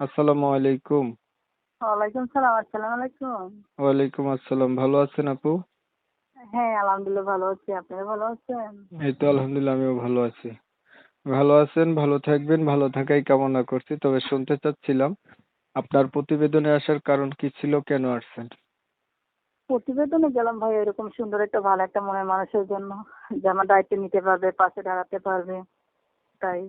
আসসালামু আলাইকুম। ওয়ালাইকুম সালাম আসসালামু আলাইকুম। ওয়ালাইকুম আসসালাম ভালো আছেন আপু? হ্যাঁ আলহামদুলিল্লাহ ভালো আছি আপনারা ভালো আছেন? এই তো আলহামদুলিল্লাহ আমিও ভালো আছি। ভালো আছেন ভালো থাকবেন ভালো থাকাই কামনা করছি তবে শুনতে চাচ্ছিলাম আপনার প্রতিবেদনে আসার কারণ কি ছিল কেন আসছেন? প্রতিবেদনে গেলাম ভাই এরকম সুন্দর একটা ভালো একটা মনের মানুষের জন্য যে আমার দায়িত্ব নিতে পারবে পাশে দাঁড়াতে পারবে তাই।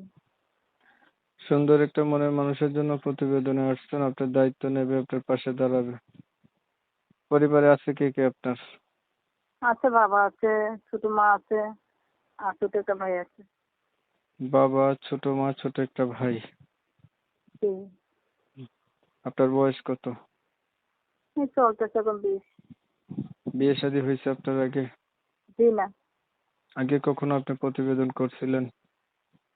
সুন্দর একটা মনের মানুষের জন্য প্রতিবেদনে আসছেন। আপনার দায়িত্ব নেবে আপনার পাশে দাঁড়াবে। পরিবারে আছে কে কে আপনার? আছে বাবা আছে ছোট মা আছে আর ছোট একটা ভাই আছে। বাবা ছোট মা ছোট একটা ভাই। আপনার বয়স কত? চলতেছে এখন বিশ। বিয়ে শাদী হয়েছে আপনার আগে? জি না আগে কখনো আপনি প্রতিবেদন করছিলেন?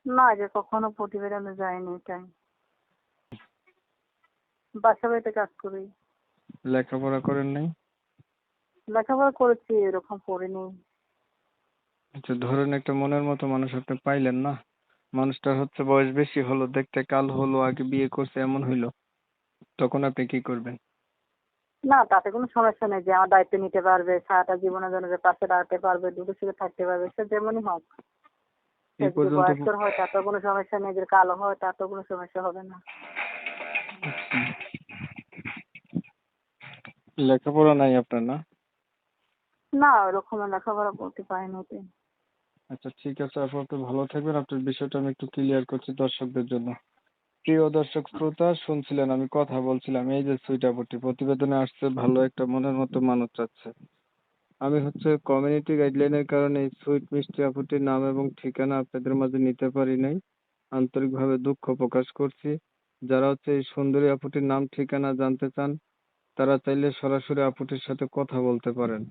না আগে কখনো প্রতিবেদনে যায়নি তাই বাসা বাড়িতে কাজ করি। লেখাপড়া করেন নাই? লেখাপড়া করেছি এরকম পড়িনি। আচ্ছা ধরেন একটা মনের মতো মানুষ আপনি পাইলেন না মানুষটার হচ্ছে বয়স বেশি হলো দেখতে কাল হলো আগে বিয়ে করছে এমন হইল তখন আপনি কি করবেন? না তাতে কোনো সমস্যা নেই যে আমার দায়িত্ব নিতে পারবে সারাটা জীবনের জন্য যে পাশে দাঁড়াতে পারবে দুটো সুখে থাকতে পারবে সে যেমনই হোক। এই পর্যন্ত বয়স্কর হয় তাতেও কোনো সমস্যা নেই যদি কালো হয় তাতেও কোনো সমস্যা হবে না। লেখাপড়া নাই আপনার না? না ওরকম লেখাপড়া করতে পারিনি ওতে। আচ্ছা ঠিক আছে আপু আপনি ভালো থাকবেন। আপনার বিষয়টা আমি একটু ক্লিয়ার করছি দর্শকদের জন্য। প্রিয় দর্শক শ্রোতা শুনছিলেন আমি কথা বলছিলাম এই যে সুইটাপটি প্রতিবেদনে আসছে ভালো একটা মনের মতো মানুষ চাচ্ছে। আমি হচ্ছে কমিউনিটি গাইডলাইনের কারণে সুইট মিষ্টি আপুটির নাম এবং ঠিকানা আপনাদের মাঝে নিতে পারি নাই। আন্তরিকভাবে দুঃখ প্রকাশ করছি। যারা হচ্ছে এই সুন্দরী আপুটির নাম, ঠিকানা জানতে চান, তারা চাইলে সরাসরি আপুটির সাথে কথা বলতে পারেন।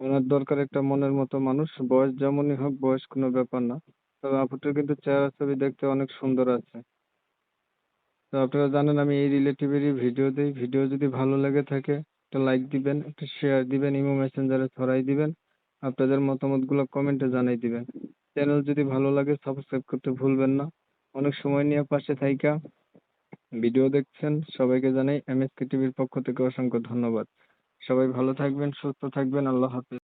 ওনার দরকার একটা মনের মতো মানুষ। বয়স যেমনই হোক, বয়স কোনো ব্যাপার না। তবে আপুটির কিন্তু চেহারা ছবি দেখতে অনেক সুন্দর আছে। তো আপনারা জানেন, আমি এই রিলেটিভেরই ভিডিও দিই। ভিডিও যদি ভালো লেগে থাকে একটা লাইক দিবেন, একটা শেয়ার দিবেন ইমো মেসেঞ্জারে ছড়াই দিবেন, আপনাদের মতামতগুলো কমেন্টে জানাই দিবেন। চ্যানেল যদি ভালো লাগে সাবস্ক্রাইব করতে ভুলবেন না। অনেক সময় নিয়ে পাশে থাইকা। ভিডিও দেখছেন, সবাইকে জানাই এমএসকে টিভির পক্ষ থেকে অসংখ্য ধন্যবাদ। সবাই ভালো থাকবেন, সুস্থ থাকবেন, আল্লাহ হাফেজ।